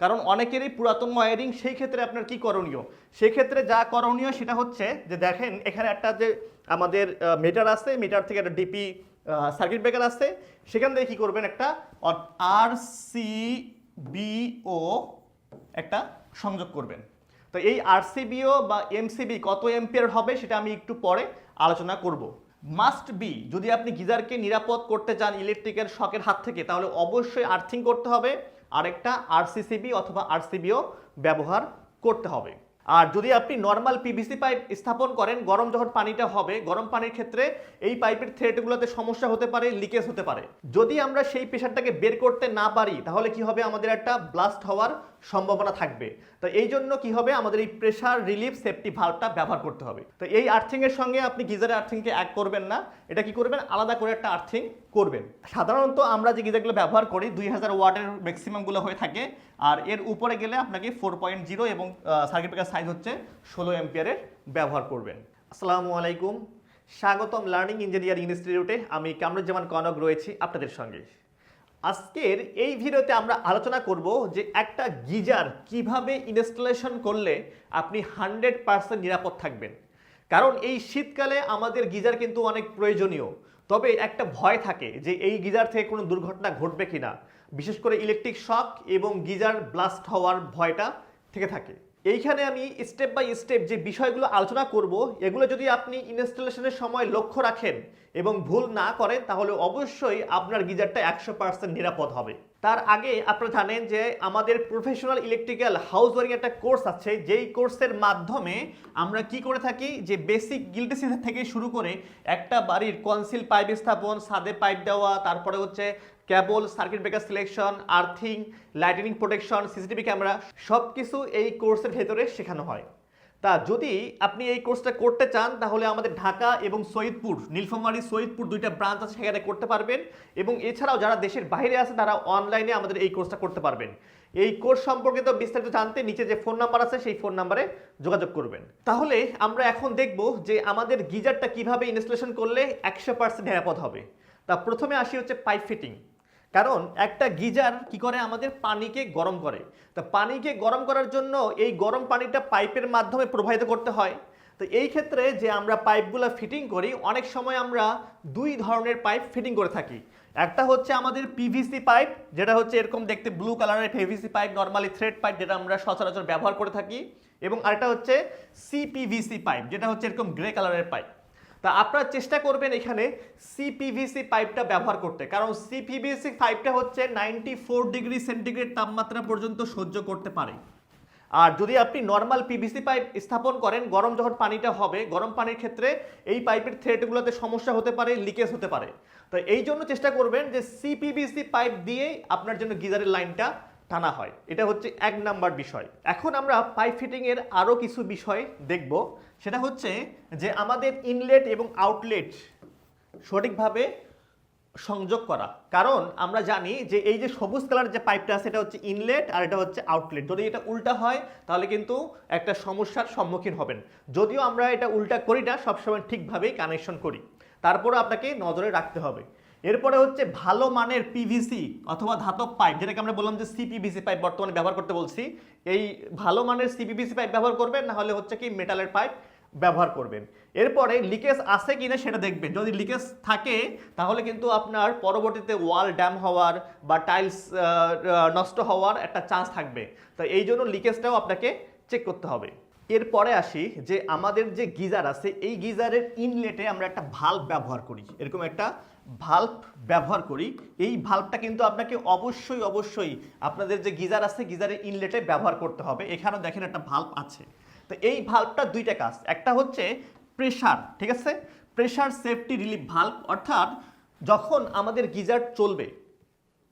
কারণ অনেকেরই পুরাতন ওয়ারিং, সেই ক্ষেত্রে আপনার কি করণীয়? সেক্ষেত্রে যা করণীয় সেটা হচ্ছে যে দেখেন, এখানে একটা যে আমাদের মিটার আছে মিটার থেকে একটা ডিপি সার্কিট ব্রেকার আছে। সেখান থেকে কি করবেন একটা আর সি বিও একটা সংযোগ করবেন। তো এই আরসিবিও বা এমসিবি কত এম্পিয়ার হবে সেটা আমি একটু পরে আলোচনা করব। মাস্ট বি যদি আপনি গিজারকে নিরাপদ করতে চান ইলেকট্রিকের শকের হাত থেকে, তাহলে অবশ্যই আর্থিং করতে হবে। আরেকটা আরসিসিবি অথবা আরসিবিও ব্যবহার করতে হবে। আর যদি আপনি নর্মাল পিভিসি পাইপ স্থাপন করেন, গরম যখন পানিটা হবে, গরম পানির ক্ষেত্রে এই পাইপের থ্রেডগুলোতে সমস্যা হতে পারে লিকেজ হতে পারে। যদি আমরা সেই প্রেশারটাকে বের করতে না পারি, তাহলে কি হবে? আমাদের একটা ব্লাস্ট হওয়ার সম্ভাবনা থাকবে। তো এই জন্য কি হবে? আমাদের এই প্রেশার রিলিফ সেফটি ভাল্বটা ব্যবহার করতে হবে। তো এই আর্থিং এর সঙ্গে আপনি গিজারের আর্থিংকে এক করবেন না। এটা কি করবেন? আলাদা করে একটা আর্থিং করবেন। সাধারণত আমরা যে গিজারগুলো ব্যবহার করি, দুই হাজার ওয়াটের ম্যাক্সিমামগুলো হয়ে থাকে আর এর উপরে গেলে আপনাকে ফোর পয়েন্ট জিরো এবং সার্কিট ব্রেকার সাইজ হচ্ছে ষোলো এম্পিয়ারের ব্যবহার করবেন। আসসালামু আলাইকুম। স্বাগতম লার্নিং ইঞ্জিনিয়ারিং ইনস্টিটিউটে আমি কামরুজ্জামান কনক রয়েছি আপনাদের সঙ্গে। আজকের এই ভিডিওতে আমরা আলোচনা করব যে একটা গিজার কীভাবে ইনস্টলেশন করলে আপনি হান্ড্রেড পার্সেন্ট নিরাপদ থাকবেন। কারণ এই শীতকালে আমাদের গিজার কিন্তু অনেক প্রয়োজনীয়। তবে একটা ভয় থাকে যে এই গিজার থেকে কোনো দুর্ঘটনা ঘটবে কিনা। বিশেষ করে ইলেকট্রিক শক এবং গিজার ব্লাস্ট হওয়ার ভয়টা থেকে থাকে। এইখানে আমি স্টেপ বাই স্টেপ যে বিষয়গুলো আলোচনা করব, এগুলো যদি আপনি ইনস্টলেশনের সময় লক্ষ্য রাখেন এবং ভুল না করেন, তাহলে অবশ্যই আপনার গিজারটা একশো পার্সেন্ট নিরাপদ হবে। তার আগে আপনারা জানেন যে আমাদের প্রফেশনাল ইলেকট্রিক্যাল হাউস ওয়ারিং একটা কোর্স আছে, যেই কোর্সের মাধ্যমে আমরা কি করে থাকি, যে বেসিক গিল্টেসি থেকে শুরু করে একটা বাড়ির কনসিল পাইপ স্থাপন সাদে পাইপ দেওয়া, তারপরে হচ্ছে cable circuit breaker selection earthing lightning protection CCTV camera সব কিছু এই কোর্সের ভেতরে শেখানো হয়। তা যদি আপনি এই কোর্সটা করতে চান, তাহলে আমাদের ঢাকা এবং সৈয়দপুর, নীলফামারী, সৈয়দপুর দুইটা ব্রাঞ্চ আছে সেখানে করতে পারবেন। এবং এছাড়াও যারা দেশের বাইরে আছে, তারা অনলাইনে আমাদের এই কোর্সটা করতে পারবেন। এই কোর্স সম্পর্কিত বিস্তারিত জানতে নিচে যে ফোন নাম্বার আছে, সেই ফোন নাম্বারে যোগাযোগ করবেন। তাহলে আমরা এখন দেখব যে আমাদের গিজারটা কীভাবে ইনস্টলেশন করলে একশো পার্সেন্ট নিরাপদ হবে। তা প্রথমে আসি হচ্ছে পাইপ ফিটিং কারণ একটা গিজার কি করে? আমাদের পানিকে গরম করে। তো পানিকে গরম করার জন্য এই গরম পানিটা পাইপের মাধ্যমে প্রবাহিত করতে হয়। তো এই ক্ষেত্রে যে আমরা পাইপগুলো ফিটিং করি, অনেক সময় আমরা দুই ধরনের পাইপ ফিটিং করে থাকি। একটা হচ্ছে আমাদের পিভিসি পাইপ, যেটা হচ্ছে এরকম দেখতে ব্লু কালারের PVC pipe normally thread pipe যেটা আমরা সচরাচর ব্যবহার করে থাকি। এবং আরেকটা হচ্ছে সিপিভিসি পাইপ, যেটা হচ্ছে এরকম গ্রে কালারের পাইপ। তা আপনারা চেষ্টা করবেন এখানে সিপিভিসি পাইপটা ব্যবহার করতে। কারণ সিপিভিসি পাইপটা হচ্ছে নাইনটি ফোর ডিগ্রি সেন্টিগ্রেড তাপমাত্রা পর্যন্ত সহ্য করতে পারে। আর যদি আপনি নর্মাল পিভিসি পাইপ স্থাপন করেন, গরম যখন পানিটা হবে, গরম পানির ক্ষেত্রে এই পাইপের থ্রেডগুলোতে সমস্যা হতে পারে লিকেজ হতে পারে। তো এই জন্য চেষ্টা করবেন যে সিপিভিসি পাইপ দিয়েই আপনার জন্য গিজারের লাইনটা টানা হয়। এটা হচ্ছে এক নাম্বার বিষয়। এখন আমরা পাইপ ফিটিংয়ের আরও কিছু বিষয় দেখব। সেটা হচ্ছে যে আমাদের ইনলেট এবং আউটলেট সঠিকভাবে সংযোগ করা। কারণ আমরা জানি যে এই যে সবুজ কালার যে পাইপটা আছে, এটা হচ্ছে ইনলেট আর এটা হচ্ছে আউটলেট। যদি এটা উল্টা হয়, তাহলে কিন্তু একটা সমস্যার সম্মুখীন হবেন। যদিও আমরা এটা উল্টা করি না, সবসময় ঠিকভাবেই কানেকশন করি। তারপরে আপনাকে নজরে রাখতে হবে। এরপরে হচ্ছে ভালো মানের পিভিসি অথবা ধাতব পাইপ, যেটাকে আমরা বললাম যে সিপিভিসি পাইপ বর্তমানে ব্যবহার করতে বলছি। এই ভালো মানের সিপিভিসি পাইপ ব্যবহার করবেন, না হলে হচ্ছে কি মেটালের পাইপ ব্যবহার করবেন। এরপরে লিকেজ আছে কিনা সেটা দেখবেন। যদি লিকেজ থাকে, তাহলে কিন্তু আপনার পরবর্তীতে ওয়াল ড্যাম হওয়ার বা টাইলস নষ্ট হওয়ার একটা চান্স থাকবে। তো এই জন্য লিকেজটাও আপনাকে চেক করতে হবে। এরপরে আসি যে আমাদের যে গিজার আছে, এই গিজারের ইনলেটে আমরা একটা ভাল্ব ব্যবহার করি। এরকম একটা ভাল্ব ব্যবহার করি। এই ভাল্বটা কিন্তু আপনাকে অবশ্যই অবশ্যই আপনাদের যে গিজার আছে, গিজারের ইনলেটে ব্যবহার করতে হবে। এখানেও দেখেন একটা ভাল্ব আছে। তো এই ভাল্বটা দুইটা কাজ। একটা হচ্ছে প্রেশার ঠিক আছে? প্রেশার সেফটি রিলিফ ভাল্ব অর্থাৎ যখন আমাদের গিজার চলবে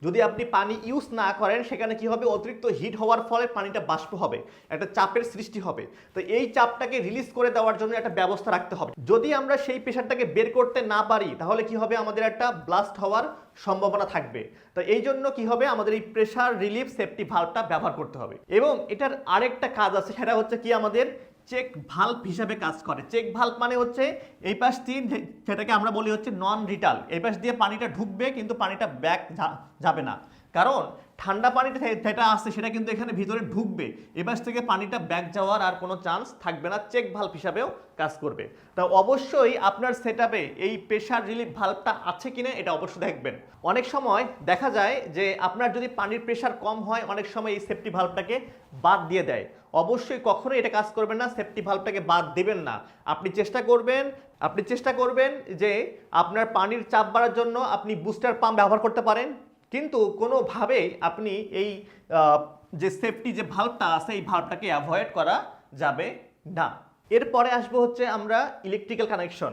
যদি আপনি পানি ইউজ না করেন, সেখানে কি হবে? অতিরিক্ত হিট হওয়ার ফলে পানিটা বাষ্প হবে, একটা চাপের সৃষ্টি হবে। তো এই চাপটাকে রিলিজ করে দেওয়ার জন্য একটা ব্যবস্থা রাখতে হবে। যদি আমরা সেই প্রেশারটাকে বের করতে না পারি, তাহলে কি হবে? আমাদের একটা ব্লাস্ট হওয়ার সম্ভাবনা থাকবে। তো এই জন্য কি হবে? আমাদের এই প্রেশার রিলিফ সেফটি ভাল্বটা ব্যবহার করতে হবে। এবং এটার আরেকটা কাজ আছে, সেটা হচ্ছে কি? আমাদের চেক ভাল্ব হিসাবে কাজ করে। চেক ভাল্ব মানে হচ্ছে এই পাশ দিয়ে সেটাকে আমরা বলি হচ্ছে নন রিটাল এই পাশ দিয়ে পানিটা ঢুকবে, কিন্তু পানিটা ব্যাক যাবে না। কারণ ঠান্ডা পানিটা থে- যেটা আসছে, সেটা কিন্তু এখানে ভিতরে ঢুকবে। এবার থেকে পানিটা ব্যাক যাওয়ার আর কোনো চান্স থাকবে না চেক ভাল্ব হিসাবেও কাজ করবে। তা অবশ্যই আপনার সেট এই প্রেশার রিলিফ ভাল্বটা আছে কিনা এটা অবশ্যই দেখবেন। অনেক সময় দেখা যায় যে আপনার যদি পানির প্রেশার কম হয়, অনেক সময় এই সেফটি ভাল্বটাকে বাদ দিয়ে দেয়। অবশ্যই কখনোই এটা কাজ করবেন না সেফটি ভাল্বটাকে বাদ দেবেন না। আপনি চেষ্টা করবেন, আপনি চেষ্টা করবেন যে আপনার পানির চাপ বাড়ার জন্য আপনি বুস্টার পাম্প ব্যবহার করতে পারেন। কিন্তু কোনোভাবেই আপনি এই যে সেফটি যে ভাল্বটা আছে, এই ভাল্বটাকে অ্যাভয়েড করা যাবে না। এরপরে আসব হচ্ছে আমরা ইলেকট্রিক্যাল কানেকশন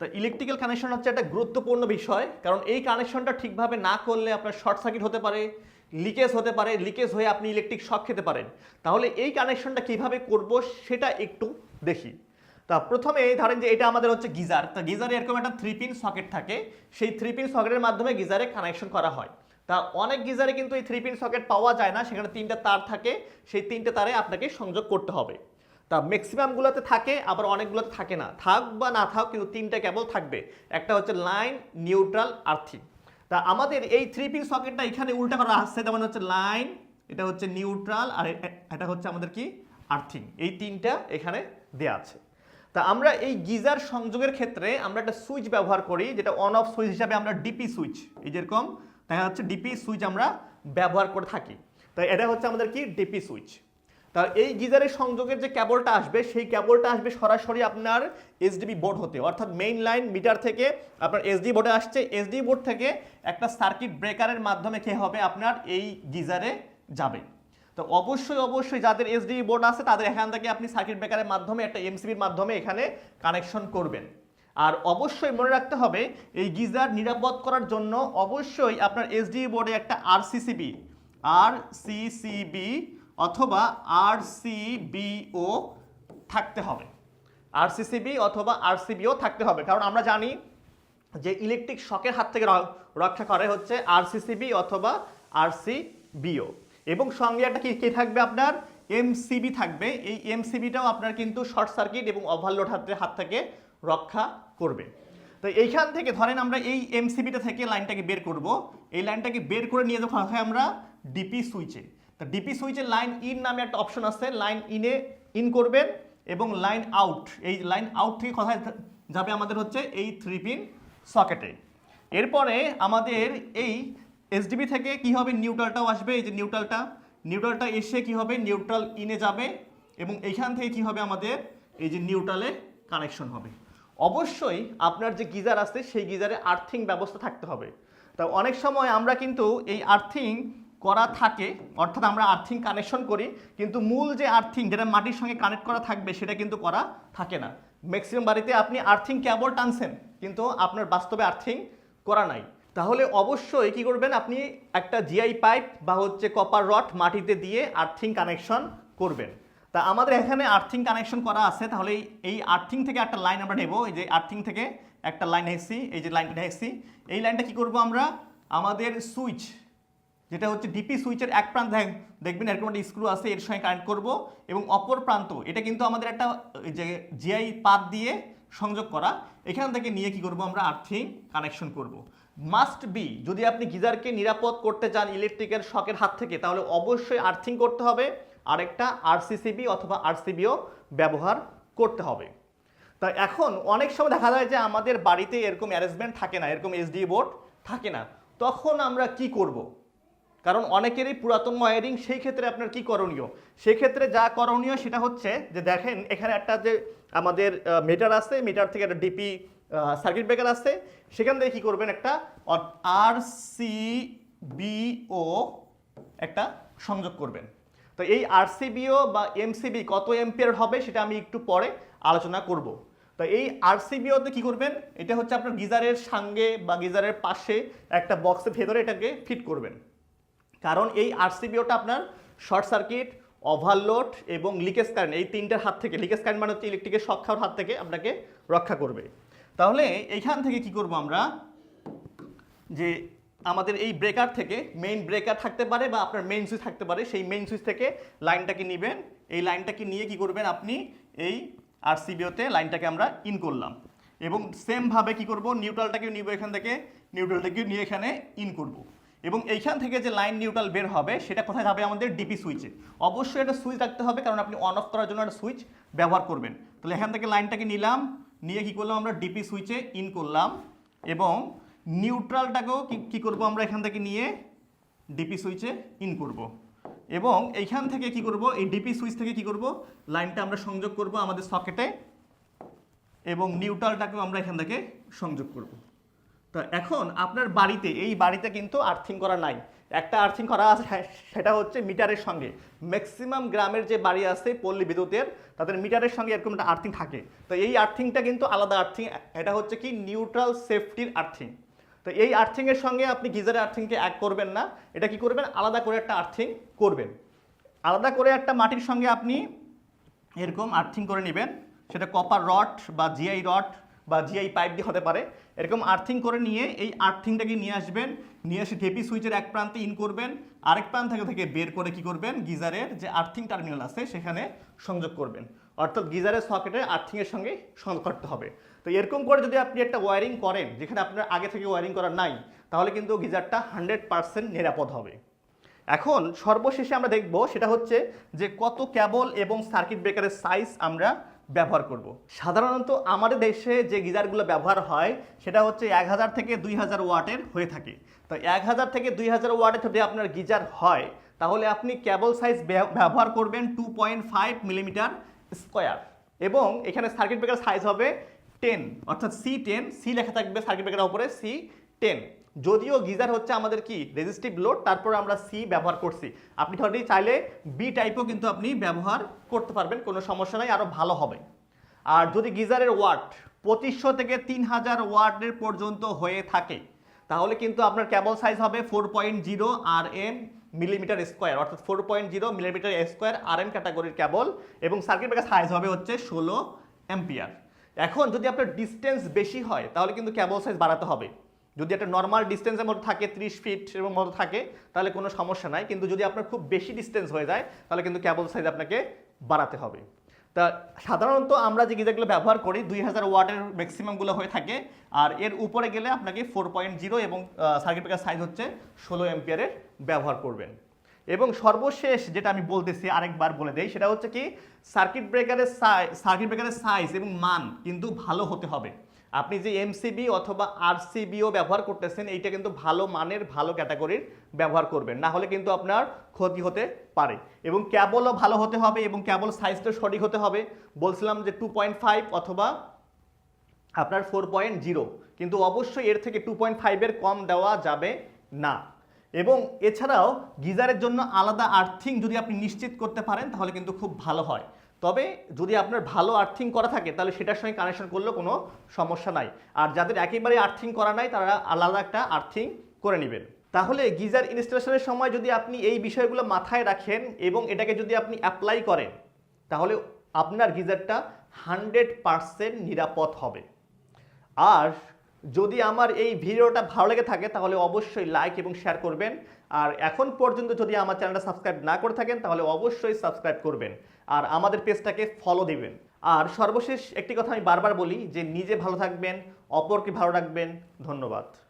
তো ইলেকট্রিক্যাল কানেকশন হচ্ছে একটা গুরুত্বপূর্ণ বিষয়, কারণ এই কানেকশনটা ঠিকভাবে না করলে আপনার শর্ট সার্কিট হতে পারে লিকেজ হতে পারে লিকেজ হয়ে আপনি ইলেকট্রিক শক খেতে পারেন। তাহলে এই কানেকশনটা কীভাবে করব সেটা একটু দেখি। তা প্রথমে ধরেন যে এটা আমাদের হচ্ছে গিজার। তা গিজারে এরকম একটা থ্রি পিন সকেট থাকে। সেই থ্রি পিন সকেটের মাধ্যমে গিজারে কানেকশন করা হয়। তা অনেক গিজারে কিন্তু এই থ্রি পিন সকেট পাওয়া যায় না, সেখানে তিনটা তার থাকে, সেই তিনটে তারে আপনাকে সংযোগ করতে হবে। তা ম্যাক্সিমামগুলোতে থাকে, আবার অনেকগুলোতে থাকে না। থাক বা না থাক, কিন্তু তিনটা কেবল থাকবে। একটা হচ্ছে লাইন নিউট্রাল আর্থিং তা আমাদের এই থ্রি পিন সকেটটা এখানে উল্টা করা আসছে তেমন হচ্ছে লাইন এটা হচ্ছে নিউট্রাল আর এটা হচ্ছে আমাদের কি? আর্থিং এই তিনটা এখানে দেয়া আছে। তা আমরা এই গিজার সংযোগের ক্ষেত্রে আমরা একটা সুইচ ব্যবহার করি, যেটা অন অফ সুইচ হিসাবে আমরা ডিপি সুইচ এই যেরকম দেখা যাচ্ছে ডিপি সুইচ আমরা ব্যবহার করে থাকি। তাই এটা হচ্ছে আমাদের কি? ডিপি সুইচ তা এই গিজারের সংযোগের যে কেবলটা আসবে, সেই কেবলটা আসবে সরাসরি আপনার এসডিবি বোর্ড হতে। অর্থাৎ মেইন লাইন মিটার থেকে আপনার এসডি বোর্ডে আসছে। এসডি বোর্ড থেকে একটা সার্কিট ব্রেকারের মাধ্যমে কি হবে? আপনার এই গিজারে যাবে। তো অবশ্যই অবশ্যই যাদের এসডি বোর্ড আছে, তাদের এখান থেকে আপনি সার্কিট ব্রেকারের মাধ্যমে, একটা এমসিবির মাধ্যমে এখানে কানেকশন করবেন। আর অবশ্যই মনে রাখতে হবে, এই গিজার নিরাপদ করার জন্য অবশ্যই আপনার এসডি বোর্ডে একটা আরসিসিবি আর সিসিবি অথবা আর সিবিও থাকতে হবে। আরসিসিবি অথবা আরসিবিও থাকতে হবে, কারণ আমরা জানি যে ইলেকট্রিক শকের হাত থেকে রক্ষা করে হচ্ছে আরসিসিবি অথবা আরসিবিও এবং সঙ্গে একটা কি কি থাকবে আপনার? এমসিবি থাকবে। এই এমসিবিটাও আপনার কিন্তু শর্ট সার্কিট এবং ওভারলোড হাতের হাত থেকে রক্ষা করবে। তো এইখান থেকে ধরেন আমরা এই এমসিবিটা থেকে লাইনটাকে বের করব। এই লাইনটাকে বের করে নিয়ে যখন হয় আমরা ডিপি সুইচে তা ডিপি সুইচে লাইন ইন নামে একটা অপশন আছে। লাইন ইনে ইন করবেন এবং লাইন আউট এই লাইন আউট থেকে কোথায় যাবে আমাদের হচ্ছে এই থ্রি পিন সকেটে এরপরে আমাদের এই এসডিবি থেকে কি হবে? নিউট্রালটাও আসবে। এই যে নিউট্রালটা নিউট্রালটা এসে কি হবে? নিউট্রাল ইনে যাবে এবং এইখান থেকে কি হবে আমাদের? এই যে নিউট্রালে কানেকশন হবে। অবশ্যই আপনার যে গিজার আছে, সেই গিজারে আর্থিং ব্যবস্থা থাকতে হবে। তা অনেক সময় আমরা কিন্তু এই আর্থিং করা থাকে, অর্থাৎ আমরা আর্থিং কানেকশন করি, কিন্তু মূল যে আর্থিং যেটা মাটির সঙ্গে কানেক্ট করা থাকবে, সেটা কিন্তু করা থাকে না। ম্যাক্সিমাম বাড়িতে আপনি আর্থিং কেবল টানছেন, কিন্তু আপনার বাস্তবে আর্থিং করা নাই। তাহলে অবশ্যই কি করবেন আপনি? একটা জিআই পাইপ বা হচ্ছে কপার রড মাটিতে দিয়ে আর্থিং কানেকশন করবেন। তা আমাদের এখানে আর্থিং কানেকশন করা আছে, তাহলে এই- আর্থিং থেকে একটা লাইন আমরা নেব, এই যে আর্থিং থেকে একটা লাইন এসেছি, এই যে লাইনটা এসেছি, এই লাইনটা কি করব আমরা? আমাদের সুইচ যেটা হচ্ছে ডিপি সুইচের এক প্রান্ত, দেখ- দেখবেন এরকম একটা স্ক্রু আছে, এর সঙ্গে কানেক্ট করব, এবং অপর প্রান্ত, এটা কিন্তু আমাদের একটা যে জিআই পাত দিয়ে সংযোগ করা, এখান থেকে নিয়ে কি করব আমরা? আর্থিং কানেকশন করব। মাস্ট বি যদি আপনি গিজারকে নিরাপদ করতে চান ইলেকট্রিকের শকের হাত থেকে, তাহলে অবশ্যই আর্থিং করতে হবে। আরেকটা আরসিসিবি অথবা আরসিবিও ব্যবহার করতে হবে। তা এখন অনেক সময় দেখা যায় যে আমাদের বাড়িতে এরকম অ্যারেঞ্জমেন্ট থাকে না, এরকম এসডি বোর্ড থাকে না। তখন আমরা কি করব। কারণ অনেকেরই পুরাতন ওয়ারিং সেই ক্ষেত্রে আপনার কি করণীয়? সেই ক্ষেত্রে যা করণীয় সেটা হচ্ছে যে দেখেন, এখানে একটা যে আমাদের মিটার আছে মিটার থেকে একটা ডিপি সার্কিট ব্রেকার আছে। সেখান থেকে কি করবেন একটা আর সি বিও একটা সংযোগ করবেন। তো এই আরসিবিও বা এমসিবি কত এম্পিয়ার হবে সেটা আমি একটু পরে আলোচনা করব। তো এই আরসিবিওতে কি করবেন? এটা হচ্ছে আপনার গিজারের সঙ্গে বা গিজারের পাশে একটা বক্সের ভেতরে এটাকে ফিট করবেন। কারণ এই আরসিবিওটা আপনার শর্ট সার্কিট, ওভারলোড এবং লিকেজ কারেন্ট, এই তিনটার হাত থেকে, লিকেজ কারেন্ট মানে হচ্ছে ইলেকট্রিকের শক খাওয়ার হাত থেকে আপনাকে রক্ষা করবে। তাহলে এইখান থেকে কি করব আমরা? যে আমাদের এই ব্রেকার থেকে মেইন ব্রেকার থাকতে পারে বা আপনার মেইন সুইচ থাকতে পারে, সেই মেইন সুইচ থেকে লাইনটাকে নেবেন। এই লাইনটাকে নিয়ে কি করবেন আপনি? এই আরসিবিওতে লাইনটাকে আমরা ইন করলাম। এবং সেমভাবে কি করব? নিউট্রালটাকে নিব এখান থেকে নিউট্রালটাকে নিয়ে এখানে ইন করব। এবং এইখান থেকে যে লাইন নিউট্রাল বের হবে, সেটা কোথায় যাবে আমাদের ডিপি সুইচে অবশ্যই একটা সুইচ রাখতে হবে, কারণ আপনি অন অফ করার জন্য একটা সুইচ ব্যবহার করবেন। তাহলে এখান থেকে লাইনটাকে নিলাম, নিয়ে কি করলাম আমরা ডিপি সুইচে ইন করলাম। এবং নিউট্রালটাকেও কি করব আমরা এখান থেকে নিয়ে ডিপি সুইচে ইন করব। এবং এইখান থেকে কি করব, এই ডিপি সুইচ থেকে কি করব, লাইনটা আমরা সংযোগ করব আমাদের সকেটে এবং নিউট্রালটাকেও আমরা এখান থেকে সংযোগ করব। তা এখন আপনার বাড়িতে, এই বাড়িতে কিন্তু আর্থিং করা নাই। একটা আর্থিং করা আছে, সেটা হচ্ছে মিটারের সঙ্গে। ম্যাক্সিমাম গ্রামের যে বাড়ি আছে, পল্লী বিদ্যুতের, তাদের মিটারের সঙ্গে এরকম একটা আর্থিং থাকে। তো এই আর্থিংটা কিন্তু আলাদা আর্থিং, এটা হচ্ছে কি নিউট্রাল সেফটির আর্থিং। তো এই আর্থিংয়ের সঙ্গে আপনি গিজারের আর্থিংকে এক করবেন না। এটা কি করবেন? আলাদা করে একটা আর্থিং করবেন। আলাদা করে একটা মাটির সঙ্গে আপনি এরকম আর্থিং করে নেবেন। সেটা কপার রড বা জিআই রড বা জিআই পাইপ দিয়ে হতে পারে। এরকম আর্থিং করে নিয়ে এই আর্থিংটাকে নিয়ে আসবেন। নিয়ে এসে ঢেপি সুইচের এক প্রান্তে ইন করবেন। আরেক প্রান্ত থেকে থেকে বের করে কি করবেন? গিজারের যে আর্থিং টার্মিনাল আছে, সেখানে সংযোগ করবেন। অর্থাৎ গিজারের সকেটের আর্থিংয়ের সঙ্গে সংযোগ করতে হবে। তো এরকম করে যদি আপনি একটা ওয়ারিং করেন, যেখানে আপনার আগে থেকে ওয়ারিং করা নাই, তাহলে কিন্তু গিজারটা হান্ড্রেড পার্সেন্ট নিরাপদ হবে। এখন সর্বশেষে আমরা দেখব সেটা হচ্ছে যে কত কেবল এবং সার্কিট ব্রেকারের সাইজ আমরা ব্যবহার করব। সাধারণত আমাদের দেশে যে গিজারগুলো ব্যবহার হয়, সেটা হচ্ছে এক হাজার থেকে দুই হাজার ওয়াটের হয়ে থাকে। তো এক হাজার থেকে দুই হাজার ওয়াটের যদি আপনার গিজার হয়, তাহলে আপনি কেবল সাইজ ব্যবহার করবেন two point five millimetre square. এবং এখানে সার্কিট ব্রেকার সাইজ হবে টেন অর্থাৎ সি টেন সি লেখা থাকবে সার্কিট ব্রেকারের উপরে সি টেন যদিও গিজার হচ্ছে আমাদের কি? রেজিস্টিভ লোড তারপর আমরা সি ব্যবহার করছি। আপনি ধরেন চাইলে বি টাইপও কিন্তু আপনি ব্যবহার করতে পারবেন, কোনো সমস্যা নাই আরও ভালো হবে। আর যদি গিজারের ওয়াট পঁচিশশো থেকে তিন হাজার ওয়াটের পর্যন্ত হয়ে থাকে, তাহলে কিন্তু আপনার কেবল সাইজ হবে four point zero R M millimetre square, অর্থাৎ four point zero millimetre square R M ক্যাটাগরির কেবল এবং সার্কিট ব্রেকার সাইজ হবে হচ্ছে ষোলো অ্যাম্পিয়ার এখন যদি আপনার ডিস্টেন্স বেশি হয়, তাহলে কিন্তু কেবল সাইজ বাড়াতে হবে। যদি একটা নর্মাল ডিস্টেন্সের মতো থাকে ত্রিশ ফিট এর মতো থাকে, তাহলে কোনো সমস্যা নাই। কিন্তু যদি আপনার খুব বেশি ডিস্টেন্স হয়ে যায়, তাহলে কিন্তু কেবল সাইজ আপনাকে বাড়াতে হবে। তা সাধারণত আমরা যে গিজারগুলো ব্যবহার করি, দুই হাজার ওয়াটের ম্যাক্সিমামগুলো হয়ে থাকে। আর এর উপরে গেলে আপনাকে ফোর পয়েন্ট জিরো এবং সার্কিট ব্রেকার সাইজ হচ্ছে ষোলো এম্পিয়ারের ব্যবহার করবেন। এবং সর্বশেষ যেটা আমি বলতেছি, আরেকবার বলে দেই, সেটা হচ্ছে কি সার্কিট ব্রেকারের সাইজ সার্কিট ব্রেকারের সাইজ এবং মান কিন্তু ভালো হতে হবে। আপনি যে এমসিবি অথবা আরসিবিও ব্যবহার করতেছেন, এইটা কিন্তু ভালো মানের, ভালো ক্যাটাগরির ব্যবহার করবেন। না হলে কিন্তু আপনার ক্ষতি হতে পারে। এবং ক্যাবলও ভালো হতে হবে এবং ক্যাবল সাইজটা সঠিক হতে হবে। বলছিলাম যে টু পয়েন্ট ফাইভ অথবা আপনার ফোর পয়েন্ট জিরো কিন্তু অবশ্যই এর থেকে টু পয়েন্ট ফাইভের কম দেওয়া যাবে না। এবং এছাড়াও গিজারের জন্য আলাদা আর্থিং যদি আপনি নিশ্চিত করতে পারেন, তাহলে কিন্তু খুব ভালো হয়। তবে যদি আপনার ভালো আর্থিং করা থাকে, তাহলে সেটার সঙ্গে কানেকশন করলেও কোনো সমস্যা নাই। আর যাদের একেবারে আর্থিং করা নাই, তারা আলাদা একটা আর্থিং করে নেবেন। তাহলে গিজার ইনস্টলেশনের সময় যদি আপনি এই বিষয়গুলো মাথায় রাখেন এবং এটাকে যদি আপনি অ্যাপ্লাই করেন, তাহলে আপনার গিজারটা হান্ড্রেড পারসেন্ট নিরাপদ হবে। আর যদি আমার এই ভিডিওটা ভালো লেগে থাকে, তাহলে অবশ্যই লাইক এবং শেয়ার করবেন। আর এখন পর্যন্ত যদি আমার চ্যানেলটা সাবস্ক্রাইব না করে থাকেন, তাহলে অবশ্যই সাবস্ক্রাইব করবেন। আর আমাদের পেজটাকে ফলো দিবেন। আর সর্বশেষ একটি কথা আমি বারবার বলি যে নিজে ভালো থাকবেন, অপরকে ভালো রাখবেন। ধন্যবাদ।